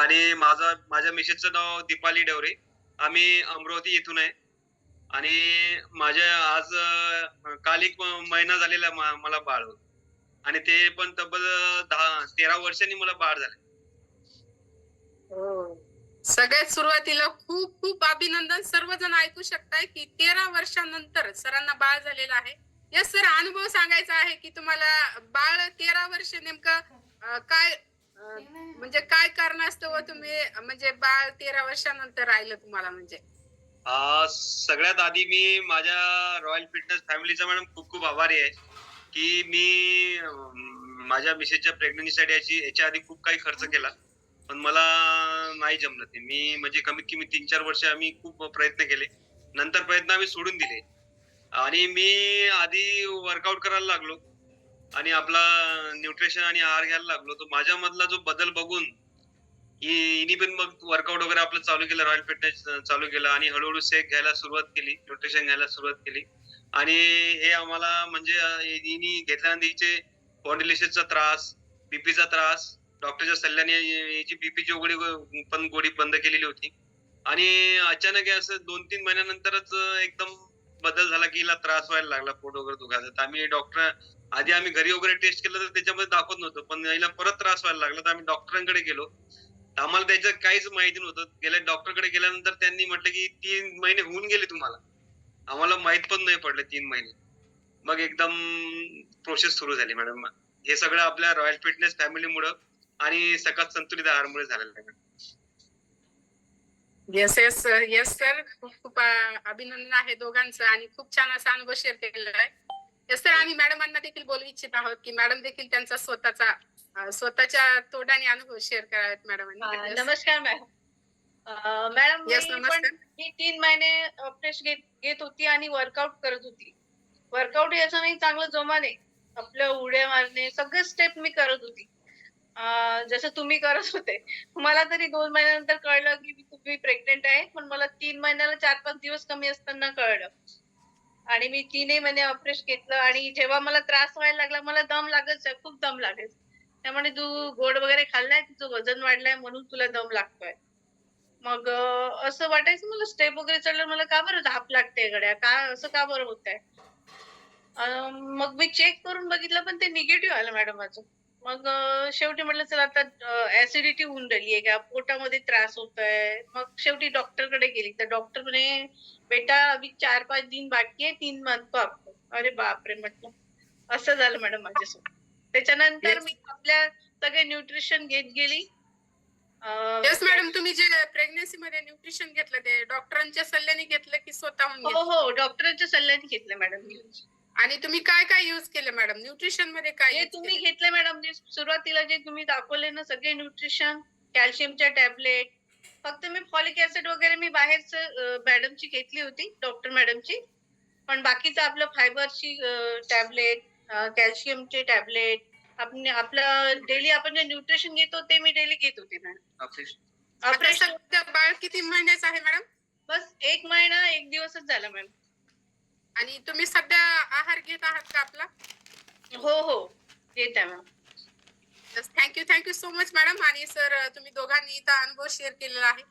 आणि माझा माझ्या मिसेसचं नाव दीपाली डवरे. आम्ही अमरावती येथून आहे. आणि माझ्या आज काल एक महिना झालेला मला बाळ होत. आणि ते पण तब्बल दहा तेरा वर्षांनी मला बाळ झालं हो. सगळ्यात सुरुवातीला खूप खूप अभिनंदन. सर्वजण ऐकू शकताय की तेरा वर्षानंतर सरांना बाळ झालेला आहे. यस सर अनुभव सांगायचा आहे की तुम्हाला बाळ तेरा वर्ष नेमकं काय म्हणजे काय कारणास्तव तुम्ही म्हणजे बाळ तेरा वर्षानंतर राहिलं तुम्हाला म्हणजे? सगळ्यात आधी मी माझ्या रॉयल फिटनेस फॅमिलीचा मॅडम खूप खूप आभारी आहे की मी माझ्या मिसेसच्या प्रेग्नन्सीसाठी याची याच्या आधी खूप काही खर्च केला. पण मला नाही जमलं ते. मी म्हणजे कमीत कमी तीन चार वर्ष आम्ही खूप प्रयत्न केले. नंतर प्रयत्न आम्ही सोडून दिले. आणि मी आधी वर्कआउट करायला लागलो. आणि आपला न्यूट्रिशन आणि आहार घ्यायला लागलो तर माझ्या मधला जो बदल बघून इनी पण मग वर्कआउट वगैरे आपलं चालू केलं रॉयल फिटनेस चालू केलं आणि हळूहळू सेक घ्यायला सुरुवात केली न्यूट्रिशन घ्यायला सुरुवात केली. आणि हे आम्हाला म्हणजे इनी हिनी घेतल्यानंतर हिचे त्रास बीपीचा त्रास डॉक्टरच्या सल्ल्याने हिची बीपीची उघडी पण गोडी बंद केलेली होती. आणि अचानक असं दोन तीन महिन्यानंतरच एकदम बदल झाला की हिला त्रास व्हायला लागला पोट वगैरे दुखायचा तर आम्ही डॉक्टर आधी आम्ही घरी वगैरे टेस्ट केलं तर त्याच्यामध्ये दाखवत नव्हतं. पण हिला परत त्रास व्हायला लागला तर आम्ही डॉक्टरांकडे गेलो. आम्हाला त्याच्यात काहीच माहिती नव्हतं. गेल्या डॉक्टरकडे गेल्यानंतर त्यांनी म्हटलं की तीन महिने होऊन गेले तुम्हाला. आम्हाला माहीत पण नाही पडलं तीन महिने. मग एकदम प्रोसेस सुरू झाली मॅडम हे सगळं आपल्या रॉयल फिटनेस फॅमिलीमुळं आणि सकाळ संतुलित आहारमुळे झालेलं आहे madam yes yes yes sir खूप खूप अभिनंदन आहे दोघांचं आणि खूप छान असा अनुभव शेअर केलेला आहे. येस सर आम्ही मॅडमांना देखील बोलू इच्छित आहोत की मॅडम देखील त्यांचा स्वतःचा स्वतःच्या तोंडाने अनुभव शेअर करावेत मॅडमांनी नमस्कार मॅडम मॅडम मी तीन महिने फ्रेश घेत होती आणि वर्कआउट करत होती. वर्कआउट याचं नाही चांगलं जोमाने आपल्या उड्या मारणे सगळे स्टेप मी करत होती. जसं तुम्ही करत होते. मला तरी दोन महिन्यानंतर कळलं की मी तुम्ही प्रेग्नेंट आहे पण मला तीन महिन्याला चार पाच दिवस कमी असताना कळलं. आणि मी तीनही महिने ऑपरेशन घेतलं आणि जेव्हा मला त्रास व्हायला लागला मला दम लागत खूप दम लागेल. त्यामुळे तू गोड वगैरे खाल्लाय? तुझं वजन वाढलंय म्हणून तुला दम लागतोय. मग असं वाटायचं मला स्टेप वगैरे चढलं मला का बरं धाप लागते गड्या? का असं का बरं होत आहे मग मी चेक करून बघितलं पण ते निगेटिव्ह आलं मॅडम माझं. मग शेवटी म्हटलं चला आता ऍसिडिटी होऊन राहिली आहे का पोटामध्ये त्रास होत आहे. मग शेवटी डॉक्टरकडे गेली. तर डॉक्टर म्हणे बेटा अभी चार पाच दिन बाकी आहे तीन मंथ को आपको. अरे बापरे म्हटलं. असं झालं मॅडम माझ्यासोबत. त्याच्यानंतर. मी आपल्या सगळे न्यूट्रिशन घेत गेली. येस मॅडम तुम्ही जे प्रेग्नन्सी मध्ये न्यूट्रिशन घेतलं ते डॉक्टरांच्या सल्ल्याने घेतलं की स्वतःहून हो हो डॉक्टरांच्या सल्ल्याने घेतलं मॅडम आणि तुम्ही काय काय युज केलं मॅडम न्यूट्रिशनमध्ये काय use तुम्ही केलं? घेतले मॅडम जे सुरुवातीला जे तुम्ही दाखवले ना सगळे न्यूट्रिशन कॅल्शियमच्या टॅबलेट फक्त मी फॉलिक ऍसिड वगैरे मी बाहेरच मॅडमची घेतली होती डॉक्टर मॅडमची पण बाकीचं आपलं फायबरची टॅबलेट कॅल्शियमचे टॅबलेट आपण आपलं डेली आपण जे न्यूट्रिशन घेतो ते मी डेली घेत होते मॅडम आता ऑपरेशन सध्या बाळ किती महिन्याचं आहे मॅडम बस एक महिना एक दिवसच झाला मॅम आणि तुम्ही सध्या आहार घेत आहात का आपला? हो हो. घेत आहे ma'am. Thank you thank you so much madam आणि सर तुम्ही दोघांनी इथं अनुभव शेअर केलेला आहे.